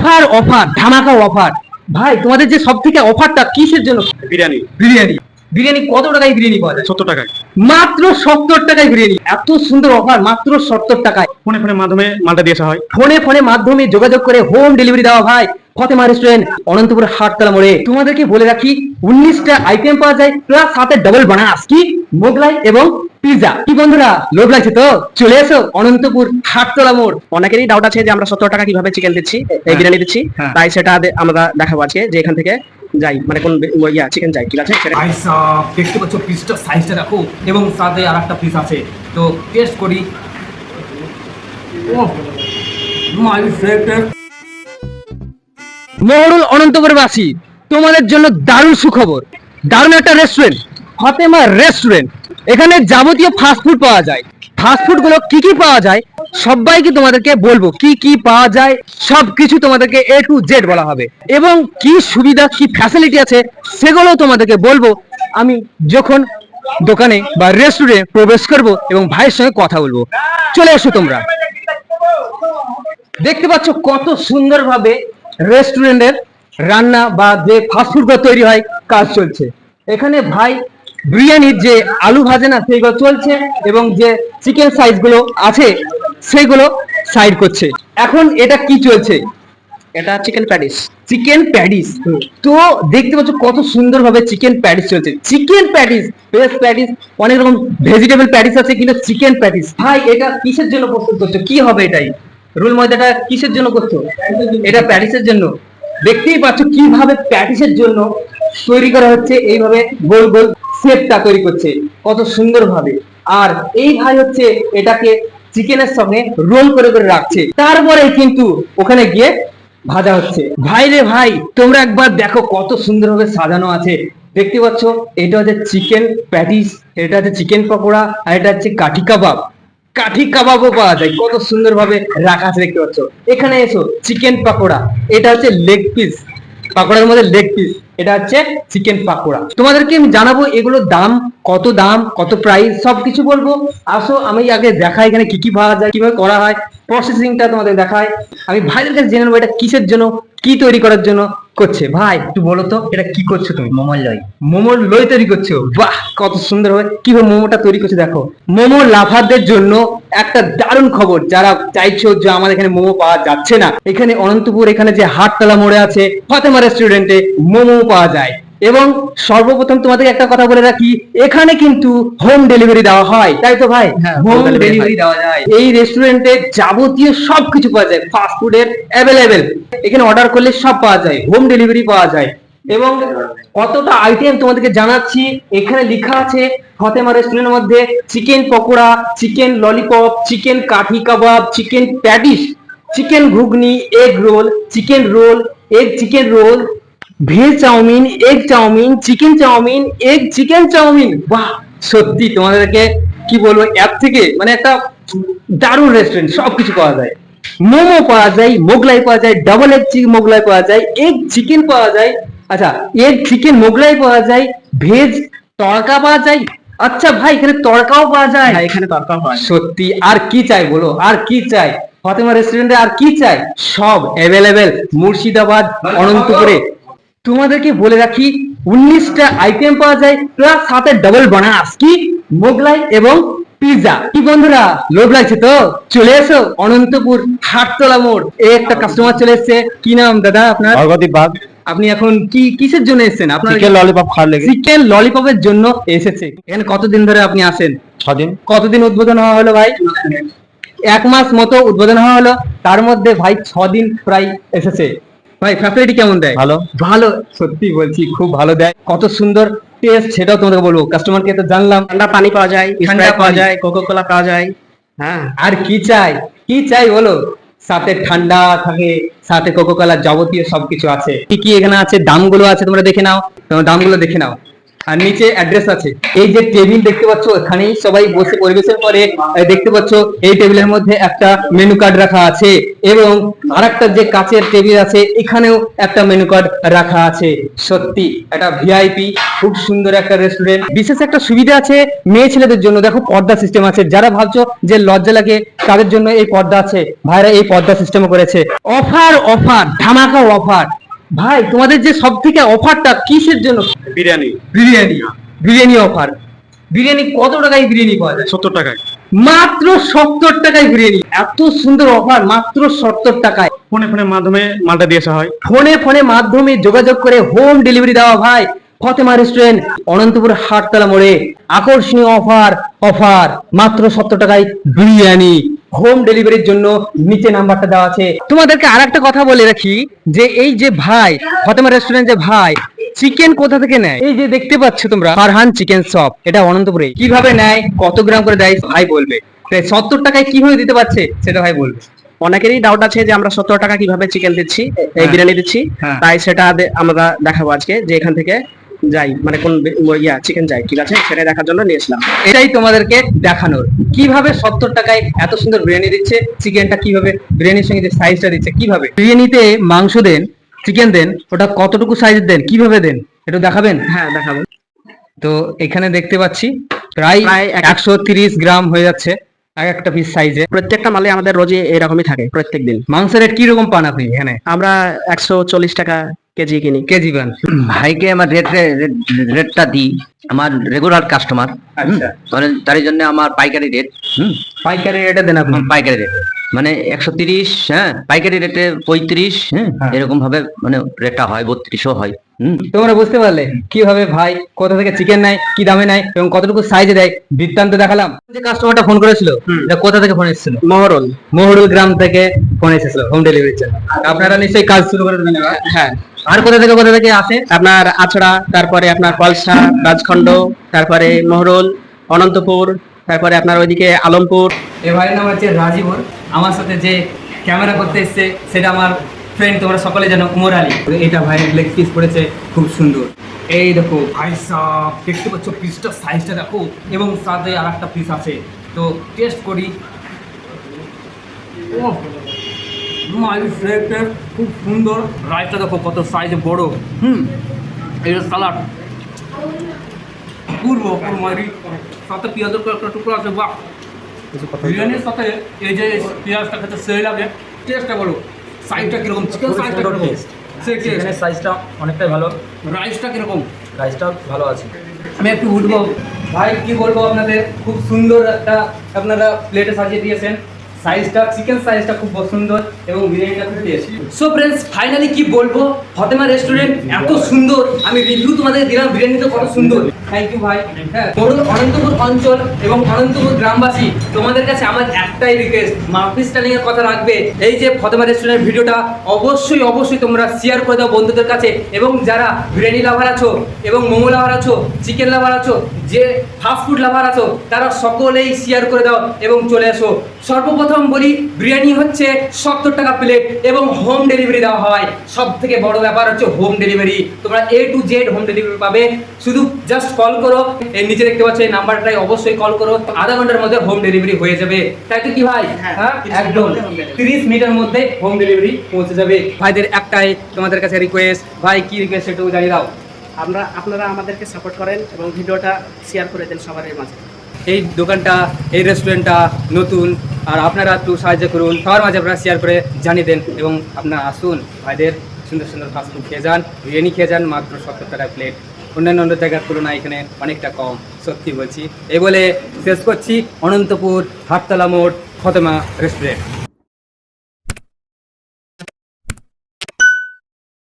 Offer offer ধামাকা offer. ভাই তোমাদের যে সব থেকে অফারটা কিসের জন্য? বিরিয়ানি। বিরিয়ানি। বিরিয়ানি কত টাকায় বিরিয়ানি পাওয়া যায়? সত্তর টাকায়। মাত্র সত্তর টাকায় বিরিয়ানি। এত সুন্দর অফার মাত্র সত্তর টাকায়। ফোনে ফোনের মাধ্যমে মালটা দিয়ে আসা হয়। ফোনে ফোনে মাধ্যমে যোগাযোগ করে হোম ডেলিভারি দেওয়া ভাই ফতেমা রেস্টুরেন্ট অনন্তপুর হাটতলা মোড়ে। তোমাদেরকে বলে রাখি উনিশটা আইটেম পাওয়া যায় প্লাস সাথে ডাবল বানাস কি? মোগলাই এবং পিজা কি বন্ধুরা লোভ লাগছে তো? চলে এসো অনন্তপুর হাটতলা মোড়। অনেকেরই ডাউট আছে যে আমরা সত্তর টাকা কীভাবে চিকেন দিচ্ছি এই বিরিয়ানি দিচ্ছি। হ্যাঁ। তাই সেটা আমরা দেখাবো আজকে যে এখান থেকে যাই মানে কোন ইয়া চিকেন যাই ঠিক আছে দেখতে পাচ্ছ পিসটা সাইজটা দেখো এবং সাথে আর একটা পিস আছে। তো টেস্ট করি। ও মাই ফেভারিট মহরুল অনন্তপুরবাসী, তোমাদের জন্য দারুণ সুখবর। দারুণ একটা রেস্টুরেন্ট ফতেমা রেস্টুরেন্ট এখানে যাবতীয় ফাস্টফুড পাওয়া যায়। ফাস্টফুডগুলো কি কি পাওয়া যায়, সবাইকে তোমাদেরকে বলব, কি কি পাওয়া যায় সব কিছু তোমাদেরকে এ টু জেড বলা হবে। এবং কি সুবিধা, কি ফ্যাসিলিটি আছে, সেগুলো তোমাদেরকে বলব। আমি যখন দোকানে বা রেস্টুরেন্টে প্রবেশ করব এবং ভাইয়ের সঙ্গে কথা বলব। চলে এসো তোমরা। দেখতে পাচ্ছ কত সুন্দরভাবে রেস্টুরেন্টের রান্না বা যে ফাস্টফুডগুলো তৈরি হয় কাজ চলছে। এখানে ভাই বিরিয়ানির যে আলু ভাজে না সেইগুলো চলছে এবং যে চিকেন সাইজগুলো আছে সেগুলো সাইড করছে। এখন এটা কি চলছে? এটা চিকেন প্যাডিস চিকেন প্যাডিস তো দেখতে পাচ্ছ কত সুন্দরভাবে চিকেন প্যাডিস চলছে। চিকেন প্যাডিস ভেজ প্যাডিস অনেক রকম ভেজিটেবল প্যাটিস আছে কিন্তু চিকেন প্যাডিস ভাই এটা কিসের জন্য প্রস্তুত করছ? কি হবে এটাই? রোল ময়দাটা কিসের জন্য করছ এটা প্যাটিসের জন্য। দেখতেই পাচ্ছ কীভাবে প্যাটিসের জন্য তৈরি করা হচ্ছে, এইভাবে গোল গোল শেপটা তৈরি করছে। কত সুন্দরভাবে। আর এই ভাই হচ্ছে এটাকে চিকেনের সঙ্গে রোল করে করে রাখছে। তারপরে কিন্তু ওখানে গিয়ে ভাজা হচ্ছে। ভাই রে ভাই, তোমরা একবার দেখো কত সুন্দরভাবে সাজানো আছে। দেখতে পাচ্ছ, এটা হচ্ছে চিকেন প্যাটিস, এটা হচ্ছে চিকেন পকোড়া, আর এটা হচ্ছে কাঠি কাবাব। কাঠি কাবাবও পাওয়া যায়। কত সুন্দরভাবে রাখা আছে দেখতে পাচ্ছ। এখানে এসো চিকেন পাকোড়া। এটা হচ্ছে লেগ পিস পাকোড়ার মধ্যে লেগ পিস এটা হচ্ছে চিকেন পাকোড়া। তোমাদেরকে আমি জানাব এগুলোর দাম, কত দাম, কত প্রাইস সবকিছু বলব। আসো, আমি আগে দেখাই এখানে কি কি পাওয়া যায়, কীভাবে করা হয়। প্রসেসিংটা তোমাদের দেখায় আমি ভাইদের কাছে জেনে নেব এটা কিসের জন্য কি তৈরি করার জন্য করছে? ভাই একটু বলো তো এটা কি করছ তুমি? মোমোর লই। মোমোর লই তৈরি করছ? বাহ কত সুন্দর হবে কীভাবে মোমোটা তৈরি করছে দেখো? মোমো লাভারদের জন্য একটা দারুণ খবর। যারা চাইছো যে আমাদের এখানে মোমো পাওয়া যাচ্ছে না এখানে অনন্তপুর এখানে যে হাটতলা মোড়ে আছে ফাতেমা রেস্টুরেন্টে মোমো পাওয়া যায়। এবং সর্বপ্রথম তোমাদের একটা কথা বলে রাখি এখানে কিন্তু হোম ডেলিভারি দেওয়া হয় তাই তো ভাই? হ্যাঁ, হোম ডেলিভারি দেওয়া যায়। এই রেস্টুরেন্টে যাবতীয় সবকিছু পাওয়া যায় ফাস্ট ফুডের অ্যাভেলেবেল এখানে অর্ডার করলে সব পাওয়া যায় হোম ডেলিভারি পাওয়া যায়। এবং কতটা আইটেম তোমাদেরকে জানাচ্ছি এখানে লেখা আছে ফতেমা রেস্টুরেন্টের মধ্যে chicken pakora chicken lollipop chicken kathi kebab chicken patties chicken ghugni egg roll chicken roll egg chicken roll veg chowmein egg chowmein chicken chowmein egg chicken chowmein. বাহ সত্যি তোমাদেরকে কি বলব অ্যাপ থেকে মানে একটা দারুণ রেস্টুরেন্ট সবকিছু পাওয়া যায়। মোমো পাওয়া যায় মোগলাই পাওয়া যায় ডাবল এগ চিকেন মোগলাই পাওয়া যায় এগ চিকেন পাওয়া যায়। আচ্ছা এগ চিকেন মোগলাই পাওয়া যায় ভেজ তড়কা পাওয়া যায়। আচ্ছা ভাই এখানে তড়কাও পাওয়া যায়। হ্যাঁ এখানে তরকার হয় সত্যি আর কি চাই বলো আর কি চাই? ফাতেমা রেস্টুরেন্টে আর কি চাই? সব অ্যাভেলেবেল মুর্শিদাবাদ অনন্তপুরে। তোমাদেরকে বলে রাখি উনিশটা আইটেম পাওয়া যায় প্লাস সাথে ডাবল বানাস কি? মোগলাই এবং পিৎজা কি বন্ধুরা লোভ লাগছে তো? চলে এসো অনন্তপুর হাটতলা মোড়। এই একটা কাস্টমার চলে এসেছে। কি নাম দাদা আপনার? অর্গদীপ বাগ আপনি এখন কি কিসের জন্য এসেছেন? আপনার চিকেন ললিপপ খাওয়ার লেগে। চিকেন ললিপপের জন্য এসেছে। এখানে কতদিন ধরে আপনি আসেন ছদিন। কতদিন উদ্বোধন হওয়া হলো ভাই? এক মাস মতো উদ্বোধন হওয়া হলো। তার মধ্যে ভাই ছদিন প্রায় এসেছে। ভাই ফ্যাসিলিটি কেমন দেয়? ভালো। ভালো সত্যি বলছি খুব ভালো দেয়। কত সুন্দর টেস্ট সেটাও তোমাকে বলব। কাস্টমারকে তো জানলাম। ঠান্ডা পানি পাওয়া যায় ঠান্ডা পাওয়া যায় কোকো কোলা পাওয়া যায়। হ্যাঁ। আর কি চাই? কি চাই বলো? সাথে ঠান্ডা থাকে সাথে কোকো কোলা যাবতীয় সবকিছু আছে। কি কি এখানে আছে? দামগুলো আছে তোমরা দেখে নাও। তোমরা দামগুলো দেখে নাও। আর নিচে অ্যাড্রেস আছে। এই যে টেবিল দেখতে পাচ্ছ এখানেই সবাই বসে পরিবেশন করে। দেখতে পাচ্ছ, এই টেবিলের মধ্যে একটা মেনু কার্ড রাখা আছে এবং আরেকটা যে কাচের টেবিল আছে, এখানেও একটা মেনু কার্ড রাখা আছে। সত্যি, একটা ভিআইপি খুব সুন্দর একটা রেস্টুরেন্ট বিশেষ একটা সুবিধা আছে মেয়ে ছেলেদের জন্য। দেখো, পর্দা সিস্টেম আছে। যারা ভাবছ যে লজ্জা লাগে, তাদের জন্য এই পর্দা আছে। ভাইরা এই পর্দা সিস্টেম করেছে। অফার অফার ধামাকা অফার ভাই তোমাদের যে সব থেকে অফারটা কিসের জন্য? বিরিয়ানি। বিরিয়ানি বিরিয়ানি অফার। বিরিয়ানি কত টাকায় বিরিয়ানি পাওয়া যায়? সত্তর টাকায়। মাত্র সত্তর টাকায় বিরিয়ানি। এত সুন্দর অফার মাত্র সত্তর টাকায়। ফোনে ফোনের মাধ্যমে মালটা দিয়ে আসা হয়। ফোনে ফোনে মাধ্যমে যোগাযোগ করে হোম ডেলিভারি দেওয়া ভাই। ফতেমা রেস্টুরেন্ট অনন্তপুর হাটতলা মোড়ে। আকর্ষণীয় অফার অফার। মাত্র সত্তর টাকায় বিরিয়ানি। হোম ডেলিভারির জন্য নিচে নাম্বারটা দেওয়া আছে। তোমাদেরকে আর একটা কথা বলে রাখি যে এই যে ভাই ফতেমা রেস্টুরেন্ট যে ভাই চিকেন কোথা থেকে নেয়? এই যে দেখতে পাচ্ছ তোমরা ফারহান চিকেন শপ এটা অনন্তপুরে। কীভাবে নেয় কত গ্রাম করে দেয় ভাই বলবে। সত্তর টাকায় কীভাবে দিতে পারছে সেটা ভাই বলবে। অনেকেরই ডাউট আছে যে আমরা সত্তর টাকা কীভাবে চিকেন দিচ্ছি হ্যাঁ। বিরিয়ানি দিচ্ছি হ্যাঁ। তাই সেটা আমরা দেখাবো আজকে যে এখান থেকে যাই মানে কোন ইয়া চিকেন যাই ঠিক আছে? সেটা দেখার জন্য নিয়েছিলাম এটাই তোমাদেরকে দেখানোর। কীভাবে সত্তর টাকায় এত সুন্দর বিরিয়ানি দিচ্ছে? চিকেনটা কীভাবে? বিরিয়ানির সঙ্গে যে সাইজটা দিচ্ছে কীভাবে? বিরিয়ানিতে মাংস দেন চিকেন দেন ওটা কতটুকু সাইজের দেন কীভাবে দেন? একটু দেখাবেন? হ্যাঁ দেখাবেন তো এখানে দেখতে পাচ্ছি প্রায় প্রায় এক- একশো তিরিশ গ্রাম হয়ে যাচ্ছে এক একটা পিস সাইজে প্রত্যেকটা মালে আমাদের রোজই এরকমই থাকে প্রত্যেক দিন মাংসের রেট কীরকম পান আপনি এখানে? আমরা একশো চল্লিশ টাকা কেজি কিনি। কেজি পান ভাইকে আমার রেট রেটটা দিই আমার রেগুলার কাস্টমার আচ্ছা। মানে তার জন্য আমার পাইকারি রেট হুম? পাইকারি রেটে দেন আপনি। পাইকারি রেট মানে একশো তিরিশ হ্যাঁ? পাইকারি রেটে পঁয়ত্রিশ হ্যাঁ? হ্যাঁ। এরকম ভাবে মানে রেটটা হয় বত্রিশও হয় হুম? তোমরা বুঝতে পারলে কীভাবে ভাই কোথা থেকে চিকেন নেয় কি দামে নেয় এবং কতটুকু সাইজে দেয় বৃত্তান্ত দেখালাম। যে কাস্টমারটা ফোন করেছিল এটা কোথা থেকে ফোন এসেছিল? মহরল। মহরুল গ্রাম থেকে ফোন এসেছিল হোম ডেলিভারির জন্য। আপনারা নিশ্চয়ই কাজ শুরু করে দেবেন। হ্যাঁ। আর কোথা থেকে কোথা থেকে আসে? আপনার আছড়া তারপরে আপনার কলসা রাজখণ্ড তারপরে মহরল অনন্তপুর তারপরে আপনার ওইদিকে আলমপুর। এ ভাইয়ের নাম হচ্ছে রাজীবর। আমার সাথে যে ক্যামেরা করতে এসছে সেটা আমার ফ্রেন্ড তোমরা সকলে জানো উমর আলী। এটা ভাইয়ের লেগ পিস পড়েছে খুব সুন্দর। এই দেখো ভাই সাহ দেখতে পাচ্ছ পিসটা সাইজটা দেখো এবং সাথে আর একটা পিস আছে। তো টেস্ট করি। ও খুব সুন্দর। রাইসটা দেখো কত সাইজে বড়। হুম এই সালাড পূর্ব পূর্মারি সাথে পেঁয়াজের কয়েকটা টুকরো আছে বাহ। বিরিয়ানির সাথে এই যে পেঁয়াজটা খেতে সেই লাগে। টেস্টটা বলো। সাইজটা কীরকম? চিকেন সাইজটা কীরকম? সেই টেস্ট সাইজটা অনেকটাই ভালো। রাইসটা কীরকম? রাইসটা ভালো আছে। আমি একটু উঠবো। ভাই কি বলব আপনাদের? খুব সুন্দর একটা আপনারা প্লেটে সাজিয়ে দিয়েছেন। সাইজটা চিকেন সাইজটা খুব সুন্দর এবং বিরিয়ানিটা খুব টেস্টি সো ফ্রেন্ডস ফাইনালি কি বলব? ফতেমা রেস্টুরেন্ট এত সুন্দর। আমি রিভিউ তোমাদের দিলাম, বিরিয়ানিটা কত সুন্দর। থ্যাংক ইউ ভাই। হ্যাঁ ধরুন অনন্তপুর অঞ্চল এবং অনন্তপুর গ্রামবাসী, তোমাদের কাছে আমার একটাই রিকোয়েস্ট মার্কেট স্টাইলিং এর কথা রাখবে। এই যে ফতেমা রেস্টুরেন্টের ভিডিওটা, অবশ্যই অবশ্যই তোমরা শেয়ার করে দাও বন্ধুদের কাছে এবং যারা বিরিয়ানি লাভার আছো এবং মোমো লাভার আছো চিকেন লাভার আছো যে ফাস্ট ফুড লাভার আছো তারা সকলেই শেয়ার করে দাও এবং চলে এসো। সর্বপ্রথম বলি বিরিয়ানি হচ্ছে সত্তর টাকা প্লেট এবং হোম ডেলিভারি দেওয়া হয়। সব থেকে বড় ব্যাপার হচ্ছে হোম ডেলিভারি তোমরা A to Z home delivery পাবে। শুধু জাস্ট কল করো। এর নিচে দেখতে পাচ্ছ এই নাম্বারটাই অবশ্যই কল করো। আধা ঘণ্টার মধ্যে হোম ডেলিভারি হয়ে যাবে। তাই তো কি ভাই? হ্যাঁ একদম। তিরিশ মিনিটের মধ্যে হোম ডেলিভারি পৌঁছে যাবে। ভাইদের একটাই তোমাদের কাছে রিকোয়েস্ট ভাই কি রিকোয়েস্ট একটু জানিয়ে দাও। আমরা, আপনারা আমাদেরকে সাপোর্ট করেন এবং ভিডিওটা শেয়ার করে দেন সবার মাঝে। এই দোকানটা, এই রেস্টুরেন্টটা নতুন, আর আপনারা একটু সাহায্য করুন, সবার মাঝে আপনারা শেয়ার করে জানিয়ে দেন এবং আপনারা আসুন, ভাইদের সুন্দর সুন্দর ফাস্টফুড খেয়ে যান, বিরিয়ানি খেয়ে যান, মাত্র সত্তর টাকা প্লেট অন্যান্য অন্য জায়গার তুলনায় এখানে অনেকটা কম, সত্যি বলছি। এই বলে শেষ করছি অনন্তপুর হাটতলা মোড় ফতেমা রেস্টুরেন্ট